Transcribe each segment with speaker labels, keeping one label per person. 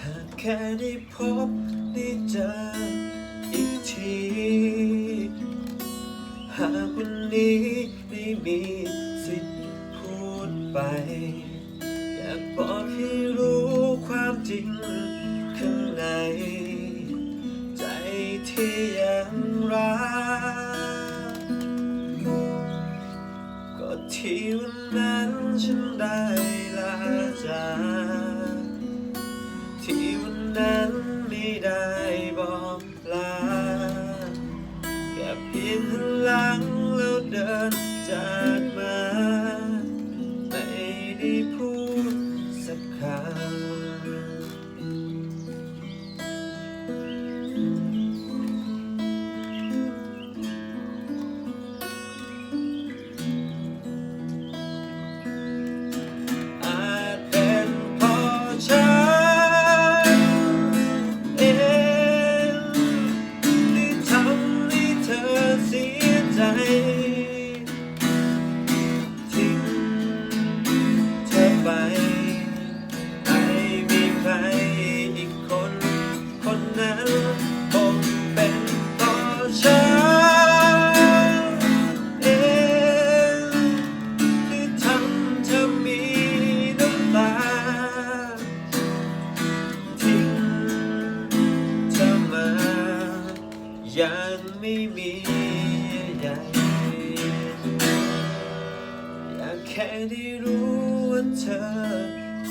Speaker 1: หากแค่ได้พบได้เจออีกที หากวันนี้ได้มีสิทธิ์พูดไป อยากบอกให้รู้ความจริงข้างใน ใจที่ยังรัก ที่วันนั้นฉันได้ลาจาก ยังไม่มีใยอยากแค่ได้รู้ว่าเธอ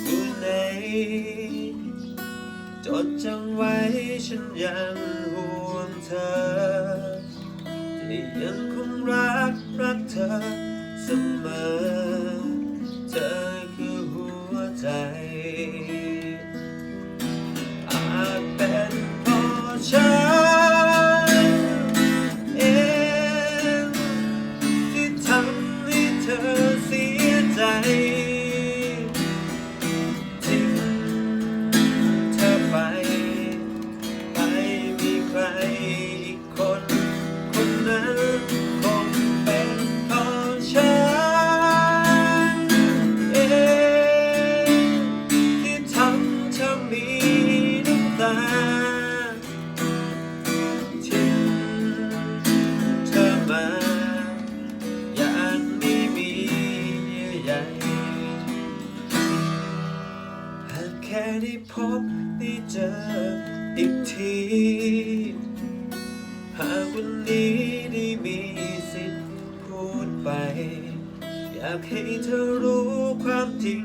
Speaker 1: อยู่ไหนจดจำไว้ฉันยังห่วงเธอที่ยังคงรักรักเธอเสมอเธอ ได้พบได้เจออีกที หากวันนี้ได้มีสิทธิ์พูดไป อยากให้เธอรู้ความจริง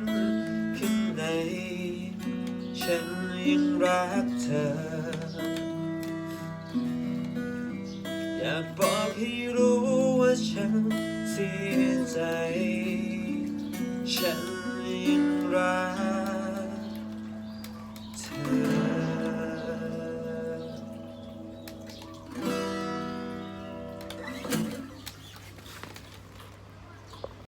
Speaker 1: ข้างใน ฉันยังรักเธอ อยากบอกให้รู้ว่าฉันเสียใจ ฉันยังรัก